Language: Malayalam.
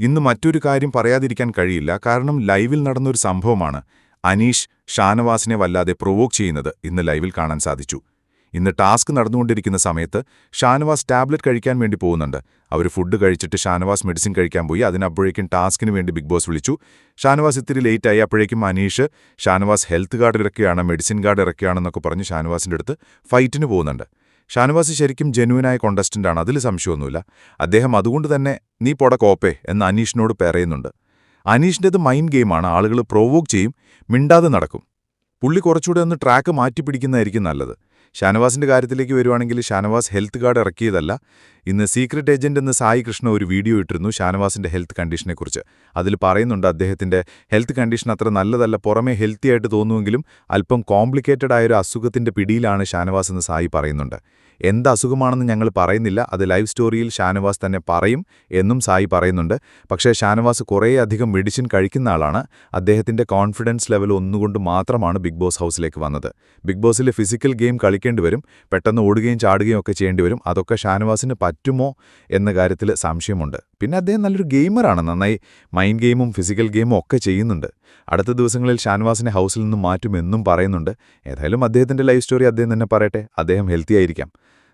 ഇന്ന് മറ്റൊരു കാര്യം പറയാതിരിക്കാൻ കഴിയില്ല. കാരണം ലൈവിൽ നടന്നൊരു സംഭവമാണ്. അനീഷ് ഷാനവാസിനെ വല്ലാതെ പ്രൊവോക്ക് ചെയ്യുന്നത് ഇന്ന് ലൈവിൽ കാണാൻ സാധിച്ചു. ഇന്ന് ടാസ്ക് നടന്നുകൊണ്ടിരിക്കുന്ന സമയത്ത് ഷാനവാസ് ടാബ്ലറ്റ് കഴിക്കാൻ വേണ്ടി പോകുന്നുണ്ട്. അവർ ഫുഡ് കഴിച്ചിട്ട് ഷാനവാസ് മെഡിസിൻ കഴിക്കാൻ പോയി. അതിനപ്പോഴേക്കും ടാസ്കിന് വേണ്ടി ബിഗ് ബോസ് വിളിച്ചു. ഷാനവാസ് ഇത്തിരി ലേറ്റായി അപ്പോഴേക്കും അനീഷ് ഷാനവാസ് ഹെൽത്ത് കാർഡ് ഇറക്കുകയാണ് മെഡിസിൻ കാർഡ് ഇറക്കുകയാണെന്നൊക്കെ പറഞ്ഞ് ഷാനവാസിന്റെ അടുത്ത് ഫൈറ്റിന് പോകുന്നുണ്ട്. ഷാനവാസ് ശരിക്കും ജെനുവിനായ കോണ്ടസ്റ്റന്റാണ് അതിൽ സംശയമൊന്നുമില്ല. അദ്ദേഹം അതുകൊണ്ട് തന്നെ നീ പോട കോപ്പേ എന്ന് അനീഷിനോട് പറയുന്നുണ്ട്. അനീഷിന്റെത് മൈൻഡ് ഗെയിമാണ് ആളുകൾ പ്രൊവോക്ക് ചെയ്യും മിണ്ടാതെ നടക്കും. പുള്ളി കുറച്ചുകൂടെ ഒന്ന് ട്രാക്ക് മാറ്റിപ്പിടിക്കുന്നതായിരിക്കും നല്ലത്. ഷാനവാസിന്റെ കാര്യത്തിലേക്ക് വരുവാണെങ്കിൽ ഷാനവാസ് ഹെൽത്ത് കാർഡ് ഇറക്കിയതല്ല. ഇന്ന് സീക്രട്ട് ഏജന്റ് എന്ന് സായി കൃഷ്ണ ഒരു വീഡിയോ ഇട്ടിരുന്നു ഷാനവാസിന്റെ ഹെൽത്ത് കണ്ടീഷനെക്കുറിച്ച്. അതിൽ പറയുന്നുണ്ട് അദ്ദേഹത്തിന്റെ ഹെൽത്ത് കണ്ടീഷൻ അത്ര നല്ലതല്ല പുറമേ ഹെൽത്തി ആയിട്ട് തോന്നുമെങ്കിലും അല്പം കോംപ്ലിക്കേറ്റഡ് ആയൊരു അസുഖത്തിന്റെ പിടിയിലാണ് ഷാനവാസ് എന്ന് സായി പറയുന്നുണ്ട്. എന്ത് അസുഖമാണെന്ന് ഞങ്ങൾ പറയുന്നില്ല. അത് ലൈവ് സ്റ്റോറിയിൽ ഷാനവാസ് തന്നെ പറയും എന്നും സായി പറയുന്നുണ്ട്. പക്ഷേ ഷാനവാസ് കുറേയധികം മെഡിസിൻ കഴിക്കുന്ന ആളാണ്. അദ്ദേഹത്തിന്റെ കോൺഫിഡൻസ് ലെവൽ ഒന്നുകൊണ്ട് മാത്രമാണ് ബിഗ് ബോസ് ഹൗസിലേക്ക് വന്നത്. ബിഗ് ബോസിലെ ഫിസിക്കൽ ഗെയിം കളിക്കേണ്ടി വരും. പെട്ടെന്ന് ഓടുകയും ചാടുകയും ഒക്കെ ചെയ്യേണ്ടി വരും. അതൊക്കെ ഷാനവാസിന് പറ്റുമോ എന്ന കാര്യത്തിൽ സംശയമുണ്ട്. പിന്നെ അദ്ദേഹം നല്ലൊരു ഗെയിമറാണ് നന്നായി മൈൻഡ് ഗെയിമും ഫിസിക്കൽ ഗെയിമും ഒക്കെ ചെയ്യുന്നുണ്ട്. അടുത്ത ദിവസങ്ങളിൽ ഷാൻവാസിനെ ഹൗസിൽ നിന്നും മാറ്റുമെന്നും പറയുന്നുണ്ട്. ഏതായാലും അദ്ദേഹത്തിന്റെ ലൈഫ് സ്റ്റോറി അദ്ദേഹം തന്നെ പറയട്ടെ. അദ്ദേഹം ഹെൽത്തി ആയിരിക്കാം.